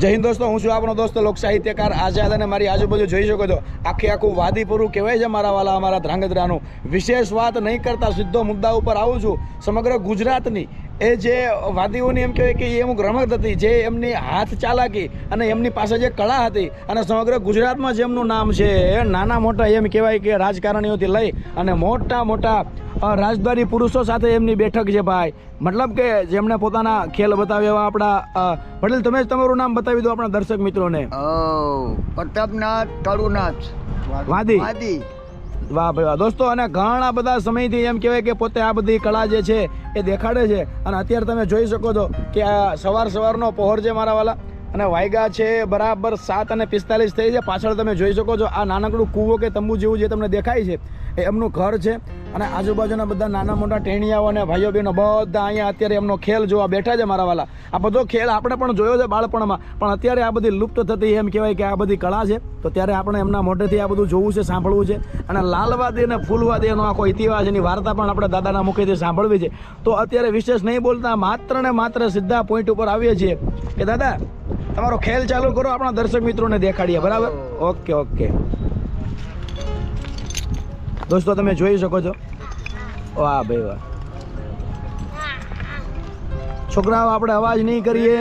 જય હિન્દ દોસ્તો, હું છું આપણો દોસ્તો લોક સાહિત્યકાર આઝાદ અને મારી આજુબાજુ જોઈ શકો છો, આખે આખું વાદીપુરું કહેવાય છે મારા વાલા, અમારા ધ્રાંગધ્રાનું. વિશેષ વાત નહીં કરતા, સીધો મુદ્દા ઉપર આવું છું. સમગ્ર ગુજરાતની એ જે વાદીઓની એમ કહેવાય કે એ અમુક રમત હતી જે એમની હાથ ચાલાકી અને એમની પાસે જે કળા હતી અને સમગ્ર ગુજરાતમાં જેમનું નામ છે એ નાના મોટા એમ કહેવાય કે રાજકારણીઓથી લઈ અને મોટા મોટા રાજદ્વારી પુરુષો સાથે એમની બેઠક છે ભાઈ. મતલબ કે જેમણે પોતાના ખેલ બતાવ્યા એવા આપણા પટેલ તમે જ તમારું નામ બતાવી દો આપણા દર્શક મિત્રોને. પ્રતાપનાથ કાળુનાથ વાદી. વાદી. વાહ ભાઈ વાહ. દોસ્તો, અને ઘણા બધા સમયથી એમ કહેવાય કે પોતે આ બધી કળા જે છે એ દેખાડે છે. અને અત્યારે તમે જોઈ શકો છો કે આ સવાર સવારનો પહોર છે મારા વાલા. અને વાયગા છે બરાબર સાત અને પિસ્તાલીસ થઈ છે. પાછળ તમે જોઈ શકો છો આ નાનકડું કૂવો કે તંબુ જેવું જે તમને દેખાય છે. એ એમનું ઘર છે. અને આજુબાજુના બધા નાના મોટા ટેણિયાઓ અને ભાઈઓ બહેનો બધા અહીંયા અત્યારે એમનો ખેલ જોવા બેઠા છે મારા વાલા. આ બધો ખેલ આપણે પણ જોયો છે બાળપણમાં. પણ અત્યારે આ બધી લુપ્ત થતી એમ કહેવાય કે આ બધી કળા છે. તો ત્યારે આપણે એમના મોઢેથી આ બધું જોવું છે સાંભળવું છે. અને લાલવાદી અને ફૂલવાદી એનો આખો ઇતિહાસ એની વાર્તા પણ આપણે દાદાના મુખેથી સાંભળવી છે. તો અત્યારે વિશેષ નહીં બોલતા માત્ર ને માત્ર સીધા પોઈન્ટ ઉપર આવીએ છીએ. કે દાદા તમારો ખેલ ચાલુ કરો આપણા દર્શક મિત્રોને દેખાડીએ. બરાબર. Okay okay. દોસ્તો તમે જોઈ શકો છો. વાહ ભાઈ વાહ. છોકરાઓ આપણે અવાજ નહીં કરીએ.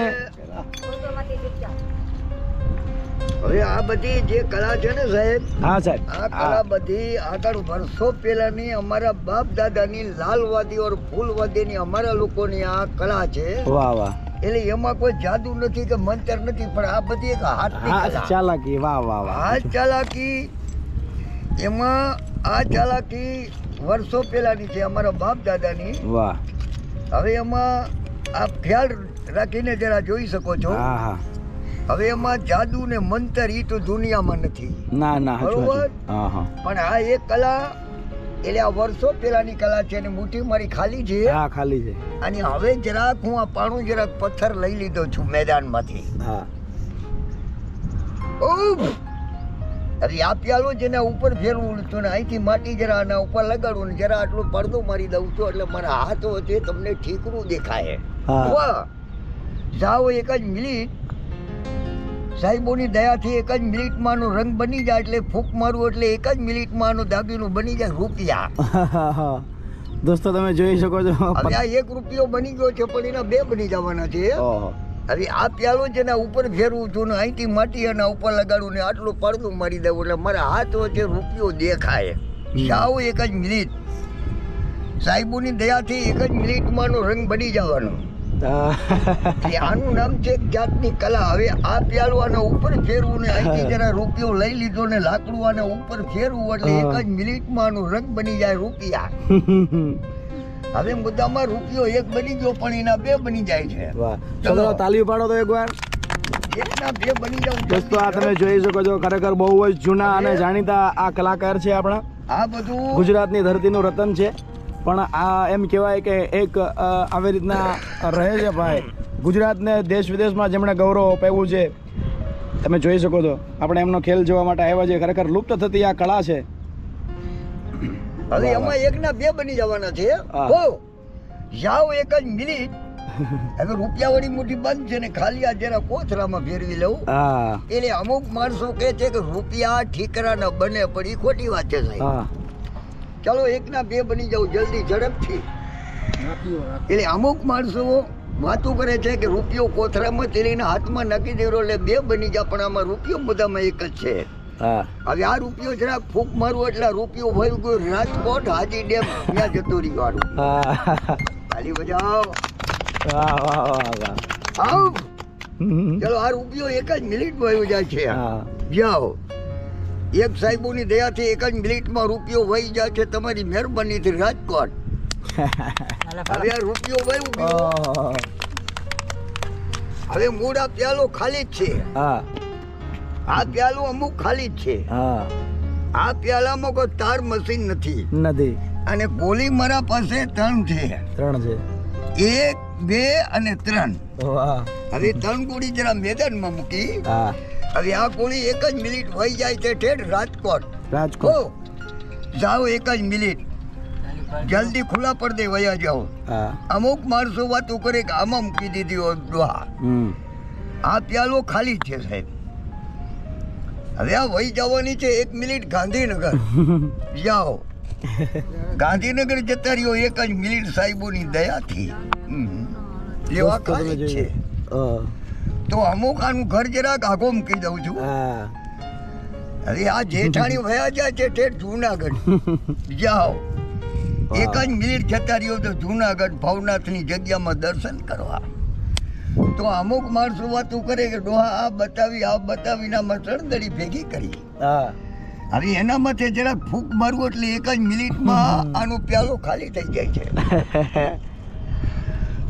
હવે આ બધી જે કલા છે ને સાહેબ હા સાહેબ. આ કલા બધી આગળ વર્ષો પહેલાની અમારા બાપ દાદાની લાલવાદી ઓર ફૂલવાદીની અમારા લોકોની આ કલા છે. વાહ વાહ. એટલે એમાં કોઈ જાદુ નથી કે મંતર નથી પણ આ બધી એક હાથની હા ચાલાકી. વાહ વાહ વાહ. ચાલાકી એમાં આ ચાલાકી વર્ષો પહેલાની છે અમારા બાપ દાદાની. વાહ. હવે એમાં આપ ખ્યાલ રાખીને જરા જોઈ શકો છો. હા હા. હવે એમાં જાદુ ને મંતર ઈ તો દુનિયામાં નથી. ના ના બરોબર. હા હા. પણ આ એક કલા એટલે આ વર્ષો પહેલાની કલા છે અને મુઠ્ઠી મારી ખાલી છે. હા ખાલી છે. અને હવે જરાક હું આ પાણું જરાક પથ્થર લઈ લીધો છું મેદાનમાંથી. હા. ઉફ! હવે આ પ્યાલો એના ઉપર ફેરવું છું ને અહીંથી માટી જરા આના ઉપર લગાડું ને જરા આટલો પડદો મારી દઉં છું એટલે મારા હાથો વચ્ચે તમને ઠીકરું દેખાય! જાઓ એક જ મિનિટ. સાહેબોની દયાથી એક જ મિનિટમાં રંગ બની જાય એટલે ફૂંક મારું એટલે એક જ મિનિટમાં આનો દાગીનો બની જાય રૂપિયા. દોસ્તો તમે જોઈ શકો છો. એક રૂપિયો બની ગયો છે પણ એના બે બની જવાના છે. ઓહો. આ પ્યાલો ને ઉપર ફેરવું છું ને અહીંથી માટી અને ઉપર લગાડું ને આટલું પડદું મારી દઉં એટલે મારા હાથ વચ્ચે રૂપિયો દેખાય. જાઓ એક જ મિનિટ. સાહેબોની દયાથી એક જ મિનિટમાંનો રંગ બની જવાનો. આનું નામ છે જાતની કલા. હવે આ પ્યાલો આના ઉપર ફેરવું ને અહીંથી જરા રૂપિયો લઈ લીધો ને લાકડું આના ઉપર ફેરવું એટલે એક જ મિનિટમાં આનો રંગ બની જાય રૂપિયા. હવે મુદ્દામાં રૂપિયો એક બની ગયો પણ એના બે બની જાય છે. વાહ. ચલો. તાલીઓ પાડો તો એકવાર. એકના બે બની જાવ દોસ્તો આ તમે જોઈ શકો છો ખરેખર બહુ જ જૂના અને જાણીતા આ કલાકાર છે આપણા. આ બધું ગુજરાતની ધરતીનું રતન છે. પણ આ એમ કહેવાય કે એક આવી રીતના રહે છે ભાઈ. ગુજરાતને દેશ વિદેશમાં જેમણે ગૌરવ અપાવ્યું છે તમે જોઈ શકો છો. આપણે એમનો ખેલ જોવા માટે આવ્યા છે ખરેખર લુપ્ત થતી આ કળા છે. હવે એમાં એકના બે બની જવાના છે. હો. જાઓ એક જ મિનિટ. હવે રૂપિયાવાળી મુઠ્ઠી બંધ છે ને ખાલી આ જરા કોથરામાં ફેરવી લઉં. હા. એટલે અમુક માણસો કહે છે કે રૂપિયા ઠીકરા ન બને પણ એ ખોટી વાત છે સાહેબ. ચાલો એકના બે બની જાવ જલ્દી ઝડપથી. એટલે અમુક માણસો વાતો કરે છે કે રૂપિયો કોથરામાં તેલીના હાથમાં નાખી દેવો એટલે બે બની જાય પણ આમાં રૂપિયો બધામાં એક જ છે. હવે આ રૂપિયો જરાક ફૂંક મારું એટલે રૂપિયો ભયું ગયો રાજકોટ હાજી ડેમ ત્યાં જતો રહી વાળું ખાલી બજાવ વાહ વાહ વાહ વાહ આવ. ચલો આ રૂપિયો એક જ મિનિટ વહી જાય છે. હા. જાઓ. એક સાહેબોની દયાથી એક જ મિનિટમાં રૂપિયો વહી જાય છે તમારી મહેરબાનીથી રાજકોટ. હવે આ રૂપિયો વહી ગયો. હવે મૂળ આ પ્યાલો ખાલી જ છે. હા. આ પ્યાલો અમુક ખાલી જ છે. હા. આ પ્યાલામાં કોઈ તાર મશીન નથી. નથી. અને ગોલી મારા પાસે ત્રણ છે. ત્રણ છે. એક બે અને ત્રણ. હવે ત્રણ ગોળી જરા મેદાનમાં મૂકી. હા. હવે આ ગોળી એક જ મિનિટ વહી જાય છે ઠેઠ રાજકોટ. રાજકોટ. જાઓ એક જ મિનિટ. જલ્દી ખુલ્લા પડદે વયા જાઓ. અમુક માણસો વાતો કરે કે આમાં મૂકી દીધી હોય આ પ્યાલો ખાલી જ છે સાહેબ. હવે આ વહી જવાની છે એક મિનિટ ગાંધીનગર. જાઓ. ગાંધીનગર જતા રહ્યો એક જ મિનિટ સાહેબોની દયાથી. એવા જોઈ છે. તો અમુક આનું ઘર જરાક આગો મૂકી દઉં છું. અરે આ જેઠાણી વયા જાય છે ઠેઠ જુનાગઢ. જાઓ. એક જ મિનિટ જતા રહ્યો તો જુનાગઢ ભવનાથની જગ્યામાં દર્શન કરવા. તો અમુક માણસો વાતું કરે કે ડોહા આ બતાવી આ બતાવીને આમાં સળદડી ભેગી કરી. હા. હવે એના માટે જરા ફૂંક મારવું એટલે એક જ મિનિટમાં આનો પ્યાલો ખાલી થઈ જાય છે.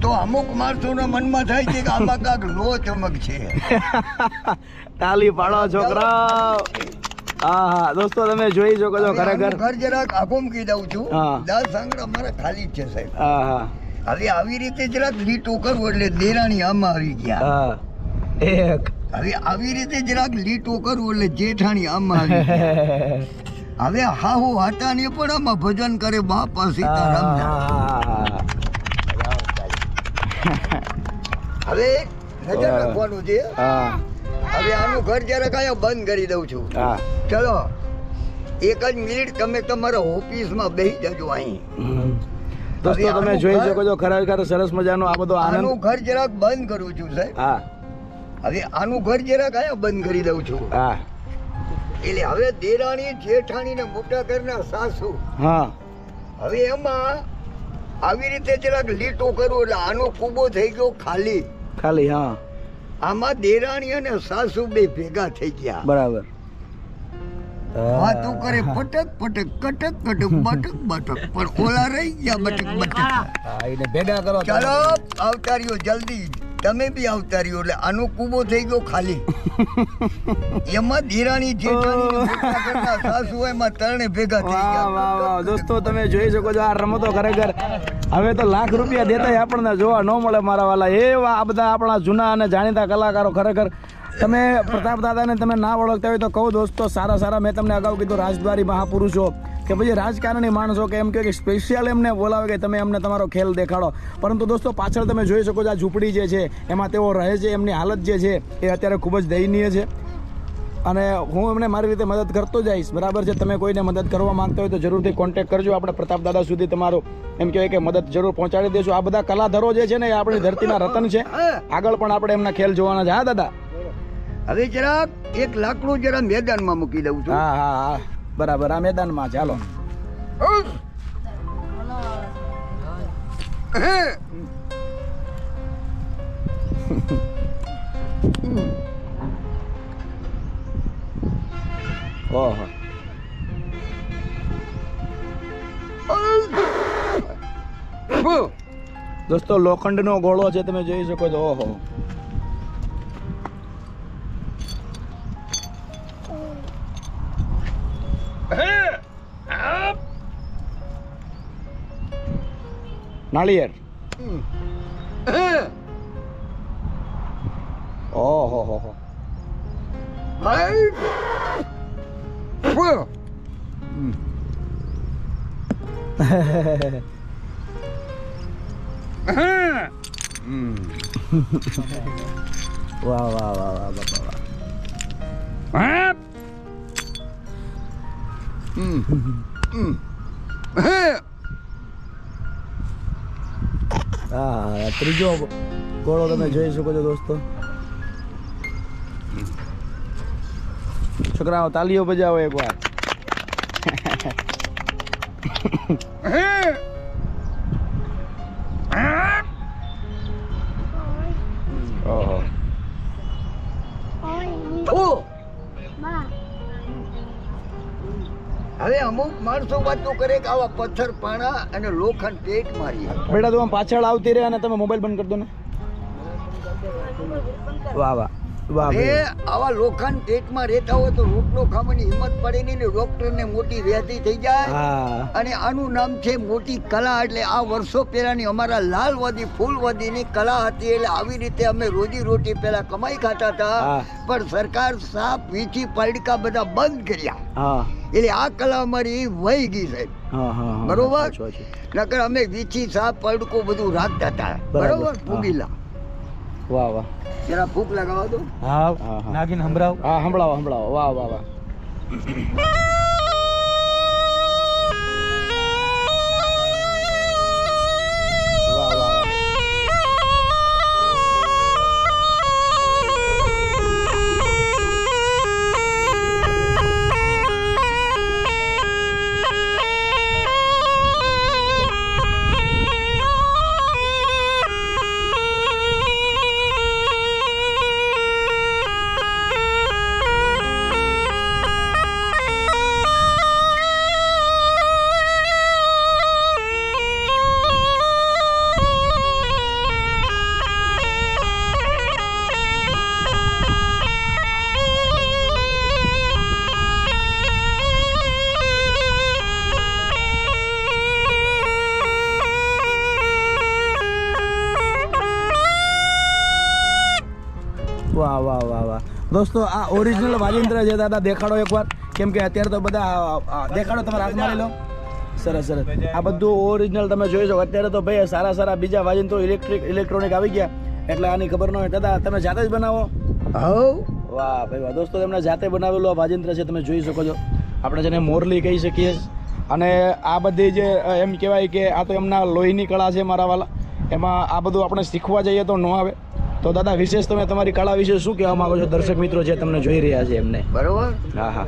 તો અમુક માણસોના મનમાં થાય છે કે આમાં કાંક લો ચમક છે. તાલી પાડો છોકરા. હા હા. દોસ્તો તમે જોઈ શકો છો ખરેખર. ઘર જરાક આખું મૂકી દઉં છું. દસ આંગળા મારા ખાલી જ છે સાહેબ. હા હા. હવે આવી રીતે જરાક લીટો કરવો એટલે દેરાણી આમાં આવી ગયા. હા એક. હવે આવી રીતે જરાક લીટો કરવું એટલે જેઠાણી આમાં આવી ગયા. હવે હાહુ હાટાને પણ આમાં ભજન કરે બાપા સીતારામ હવે નજર રાખવાનું છે. હવે આનું ઘર જરાક અહીંયા બંધ કરી દઉં છું. ચલો એક જ મિનિટ તમે તમારા ઓફિસમાં બેસી જજો અહીં. દોસ્તો તમે જોઈ શકો છો ખરેખર સરસ મજાનો આ બધો આનંદ. આનું ઘર જરાક બંધ કરું છું સાહેબ. હા. હવે આનું ઘર જરાક આયા બંધ કરી દઉં છું. હા. એટલે હવે દેરાણી જેઠાણી ને મોટા ઘરના સાસુ હા. હવે એમાં આવી રીતે જરાક લીટો કરું એટલે આનો કૂબો થઈ ગયો ખાલી. ખાલી હા. આમાં દેરાણી અને સાસુ બે ભેગા થઈ ગયા. બરાબર. વાતો કરે પટક પટક કટક કટક બટક બટક. પણ ઓલા રહી ગયા બટક બટક. એને ભેગા કરો ચાલો અવતાર્યો જલ્દી. તમે બી અવતાર્યો એટલે આનો કૂબો થઈ ગયો ખાલી. એમાં દેરાણી જેઠાણી ને સાસુ એમાં ત્રણે ભેગા થઈ ગયા. દોસ્તો તમે જોઈ શકો છો આ રમતો ખરેખર હવે તો લાખ રૂપિયા દેતા આપણને જોવા ન મળે મારા વાલા. એવા આ બધા આપણા જૂના અને જાણીતા કલાકારો ખરેખર તમે પ્રતાપ દાદાને તમે ના ઓળખતા હોય તો કહું દોસ્તો સારા સારા મેં તમને અગાઉ કીધું રાજદ્વારી મહાપુરુષો કે પછી રાજકારણી માણસો કે એમ કે સ્પેશિયલ એમને બોલાવે કે તમે એમને તમારો ખેલ દેખાડો. પરંતુ દોસ્તો પાછળ તમે જોઈ શકો છો આ ઝૂંપડી જે છે એમાં તેઓ રહે છે એમની હાલત જે છે એ અત્યારે ખૂબ જ દયનીય છે. અને હું એમને મારી રીતે મદદ કરતો જઈશ બરાબર છે? તમે કોઈને મદદ કરવા માંગતા હોય તો જરૂરથી કોન્ટેક્ટ કરજો. આપણે પ્રતાપ દાદા સુધી તમારો એમ કહેવાય કે મદદ જરૂર પહોંચાડી દઈશું આ બધા કલાધરો જે છે ને એ આપણી ધરતીના રતન છે. આગળ પણ આપણે એમના ખેલ જોવાના છે. હા દાદા? હવે જરાક એક લાકડું જરા મેદાનમાં મૂકી દઉં છું. હા હા હા. બરાબર આ મેદાનમાં ચાલો. ઓહો. દોસ્તો લોખંડનો ગોળો છે તમે જોઈ શકો છો. ઓહો. નાળિયેર હે. ઓહો હો હો હાય. ફુ. હે. વાહ વાહ વાહ વાહ બાપા વાહ હે. ત્રીજો ગોળો તમે જોઈ શકો છો દોસ્તો છોકરાઓ તાલીઓ બજાવો એકવાર હવે અમુક માણસો વાતો કરે કે આવા પથ્થર પાણા અને લોખંડ પેટ મારી બેટા તો આમ પાછળ આવતી રહે અને તમે મોબાઈલ બંધ કરી દો ને. વાહ વાહ. એ આવા લોખંડ પેટમાં રહેતા હોય તો રોટલો ખાવાની હિંમત પડે નહીં ને ડોક્ટરને મોટી વ્યાધિ થઈ જાય. અને આનું નામ છે મોટી કલા એટલે આ વર્ષો પહેલાની અમારા લાલવાદી ફૂલવાદીની કલા હતી એટલે આવી રીતે અમે રોજી રોટી પહેલા કમાઈ ખાતા હતા. પણ સરકાર સાપ વીછી પલડકા બધા બંધ કર્યા. એટલે આ કલા અમારી વહી ગઈ સાહેબ. બરોબર? નકર અમે વીછી સાપ પલડકો બધું રાખતા હતા. બરોબર. હા. પૂગીલા વાહ વાહ. જરા ભૂખ લગાવો તો. હા નાગીન સંભળાવ. હા સંભળાવો સંભળાવો. વાહ વાહ વાહ. દોસ્તો આ ઓરિજિનલ વાજિંત્ર છે દાદા દેખાડો એકવાર. કેમ કે અત્યારે તો બધા દેખાડો તમારા હાથમાં લઈ લો. સરસ સરસ. આ બધું ઓરિજિનલ તમે જોઈ શકો. અત્યારે તો ભાઈ સારા સારા બીજા વાજિંત્રો ઇલેક્ટ્રિક ઇલેક્ટ્રોનિક આવી ગયા. એટલે આની ખબર ન હોય. દાદા તમે જાતે જ બનાવો. હવ. વાહ ભાઈ વાહ. દોસ્તો તેમણે જાતે બનાવેલું આ વાજિંત્ર છે તમે જોઈ શકો છો. આપણે જેને મોરલી કહી શકીએ. અને આ બધી જે એમ કહેવાય કે આ તો એમના લોહીની કળા છે મારા વાલા. એમાં આ બધું આપણે શીખવા જઈએ તો ન આવે. તો દાદા વિશેષ તમે તમારી કળા વિશે શું કહેવા માંગો છો? દર્શક મિત્રો જે તમને જોઈ રહ્યા છે એમને. બરોબર? હા હા.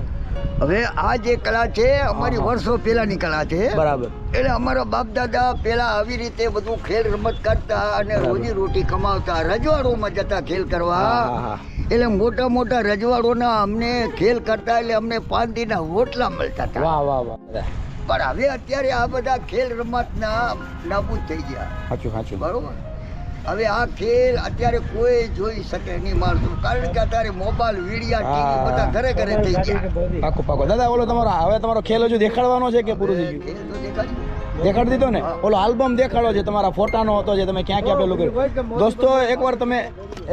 હવે આ જે કલા છે અમારી વર્ષો પહેલાની કલા છે. બરાબર. એટલે અમારા બાપ દાદા પેલા આવી રીતે બધું ખેલ રમત કરતા અને રોજી રોટી કમાવતા રજવાડોમાં જતા ખેલ કરવા. એટલે મોટા મોટા રજવાડોના અમને ખેલ કરતા એટલે અમને પાંદીના રોટલા મળતા હતા. વાહ વાહ વાહ પણ હવે અત્યારે આ બધા ખેલ રમતના નાબૂદ થઈ ગયા. સાચું સાચું. બરોબર? હવે આ ખેલ અત્યારે કોઈ જોઈ શકે નહીં માણસો. કારણ કે અત્યારે મોબાઈલ વીડિયા ટીવી બધા ઘરે ઘરે થઈ ગયા. પાકો પાકો. દાદા ઓલો તમારો હવે તમારો ખેલ હજુ દેખાડવાનો છે કે પૂરું થઈ ગયું? દેખાડી દીધો ને? ઓલો આલ્બમ દેખાડો છે તમારા ફોટાનો હતો જે તમે ક્યાં ક્યાં પેલું કર્યું? દોસ્તો એકવાર તમે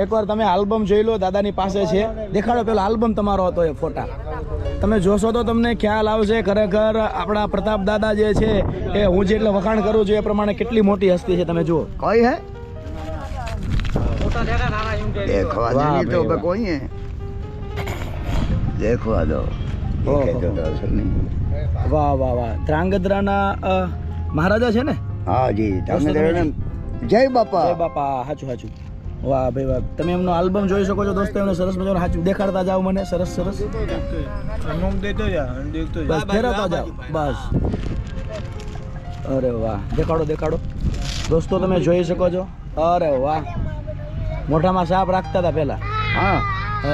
એકવાર તમે આલ્બમ જોઈ લો દાદાની પાસે છે. દેખાડો પેલો આલ્બમ તમારો હતો એ ફોટા. તમે જોશો તો તમને ખ્યાલ આવશે ખરેખર આપણા પ્રતાપ દાદા જે છે એ હું જેટલે વખાણ કરું છું એ પ્રમાણે કેટલી મોટી હસ્તી છે તમે જુઓ. કઈ હે? ફોટા દેખા નાના એમ કે देखवा वाह नहीं तो भाई, वाह। कोई है देखवा दो ओहो। ये कहते तो असल नहीं વાહ વાહ વાહ ધ્રાંગધ્રાના અ, મહારાજા છે ને हाँ जी दोस्तों, તમે તમે જય બાપા જય બાપા હાચું હાચું વાહ ભાઈ વાહ તમે એમનો આલ્બમ જોઈ શકો છો દોસ્તો એમને સરસ મજાનું હાચું દેખાડતા જાઓ મને સરસ સરસ નોમ દેતો જા દેખતો બસ ફેરવતા જાઓ બસ અરે વાહ દેખાડો દેખાડો દોસ્તો તમે જોઈ શકો છો અરે વાહ મોઢામાં સાપ રાખતા હતા પહેલા. હા.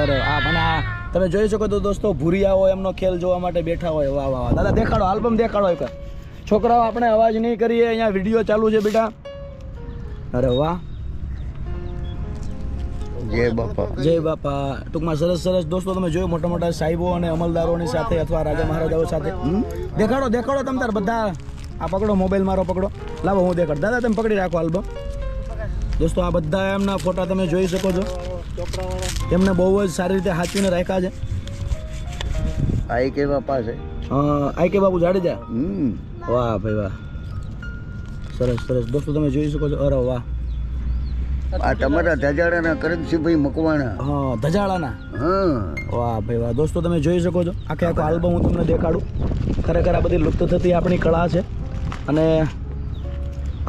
અરે આ મને આ તમે જોઈ શકો તો દોસ્તો ભૂરિયાઓ એમનો ખેલ જોવા માટે બેઠા હોય. વાહ વાહ દાદા દેખાડો આલ્બમ દેખાડો એક. છોકરાઓ આપણે અવાજ નહીં કરીએ અહીંયા વીડિયો ચાલુ છે બેટા. અરે વાહ. જય બાપા. જય બાપા. ટૂંકમાં સરસ સરસ. દોસ્તો તમે જોયું મોટા મોટા સાહેબો અને અમલદારોની સાથે અથવા રાજા મહારાજાઓ સાથે? દેખાડો દેખાડો તમે તાર બધા. આ પકડો મોબાઈલ મારો પકડો. લાવો હું દેખાડ. દાદા તમે પકડી રાખો આલ્બમ. દોસ્તો આ બધા એમના ફોટા તમે જોઈ શકો છો. એમને બહુ જ સારી રીતે સાચવીને રાખ્યા છે. આઈ કે બાપા છે. આઈ કે બાબુ જાડેજા વાહ ભાઈ વાહ. સરસ સરસ. દોસ્તો તમે જોઈ શકો છો. અરે વાહ. આ તમારા ધજાડાના કરણસિંહભાઈ મકવાણા. હા ધજાળાના હા. વાહ ભાઈ વાહ. દોસ્તો તમે જોઈ શકો છો. આખે આખો આલ્બમ હું તમને દેખાડું. ખરેખર આ બધી લુપ્ત થતી આપણી કળા છે. અને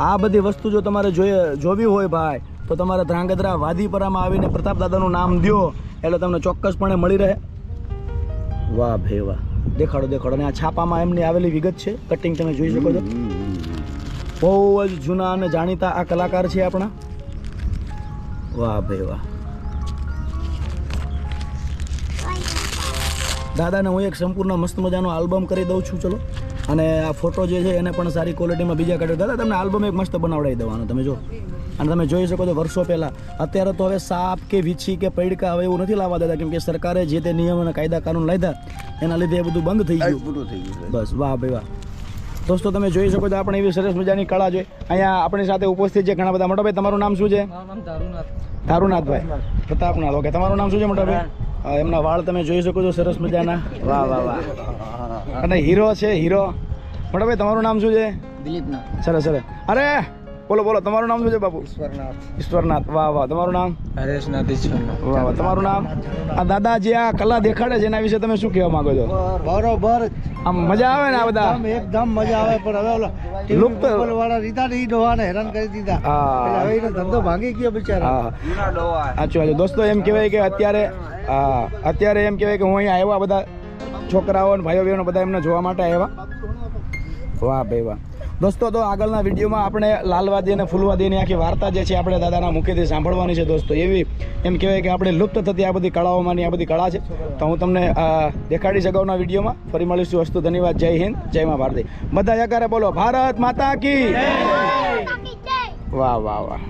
આ બધી વસ્તુ જો તમારે જોઈએ, જોવી હોય ભાઈ, તો તમારે ધ્રાંગધ્રા વાદીપરામાં આવીને પ્રતાપ દાદાનું નામ દો એટલે તમને ચોક્કસપણે મળી રહે. વાહ ભાઈ વાહ. દેખાડો દેખાડો. અને આ છાપામાં એમની આવેલી વિગત છે. કટિંગ તમે જોઈ શકો છો. બહુ જ જૂના અને જાણીતા આ કલાકાર છે આપણા. વાહ ભાઈ વાહ. દાદાને હું એક સંપૂર્ણ મસ્ત મજાનો આલ્બમ કરી દઉં છું. ચલો. અને આ ફોટો જે છે એને પણ સારી ક્વોલિટીમાં બીજા કાઢ્યો દાદા તમને આલ્બમ એક મસ્ત બનાવડાવી દેવાનો તમે જો. અને તમે જોઈ શકો છો વર્ષો પહેલાં. અત્યારે તો હવે સાપ કે વીછી કે પૈડકા હવે એવું નથી લાવવા દેતા કેમ કે સરકારે જે તે નિયમ અને કાયદા કાનૂન લાવ્યા એના લીધે એ બધું બંધ થઈ ગયું. પૂરું થઈ ગયું બસ વાહ ભાઈ વાહ. દોસ્તો તમે જોઈ શકો છો આપણે એવી સરસ મજાની કળા છે. અહીંયા આપણી સાથે ઉપસ્થિત છે ઘણા બધા. મોટા ભાઈ તમારું નામ શું છે? ધારુનાથભાઈ નામ તારુનાથ તારુનાથભાઈ પ્રતાપનાથ. ઓકે તમારું નામ શું છે મોટા ભાઈ હા, એમના વાળ તમે જોઈ શકો છો સરસ મજાના. વાહ વાહ વાહ. અને હીરો છે હીરો. પણ ભાઈ તમારું નામ શું છે? દિલીપ સરસ સરસ. અરે બોલો બોલો તમારું નામ શું છે બાપુ? ઈશ્વરનાથ. ઈશ્વરનાથ. વાહ વાહ તમારું નામ? હરેશનાથ ઈશ્વરનાથ. વાહ વાહ તમારું નામ? આ દાદા જે આ કલા દેખાડે છે એના વિશે તમે શું કહેવા માંગો છો? બરોબર. આમ મજા આવે ને આ બધા? એકદમ મજા આવે પણ હવે ઓલા લુપ્ત વાળા રીતા ને ઈ ડોહાને હેરાન કરી દીધા. હા. હવે એનો ધંધો ભાંગી ગયો બિચારા. હા સાચું દોસ્તો એમ કહેવાય કે અત્યારે હા અત્યારે એમ કહેવાય કે હું અહીંયા આવ્યા બધા છોકરાઓ ભાઈઓ બહેનો બધા એમને જોવા માટે આવ્યા. વાહ ભાઈ વાહ. દોસ્તો તો આગળના વિડીયોમાં આપણે લાલવાદી અને ફૂલવાદીની આખી વાર્તા જે છે આપણે દાદાના મુખેથી સાંભળવાની છે દોસ્તો. એવી એમ કહેવાય કે આપણે લુપ્ત થતી આ બધી કળાઓમાંની આ બધી કળા છે. તો હું તમને દેખાડી અગાઉના વિડીયોમાં. ફરી મળીશું. વસ્તુ ધન્યવાદ. જય હિન્દ જય મા ભારતી. બધા જકારે બોલો ભારત માતા કી? વાહ વાહ વાહ.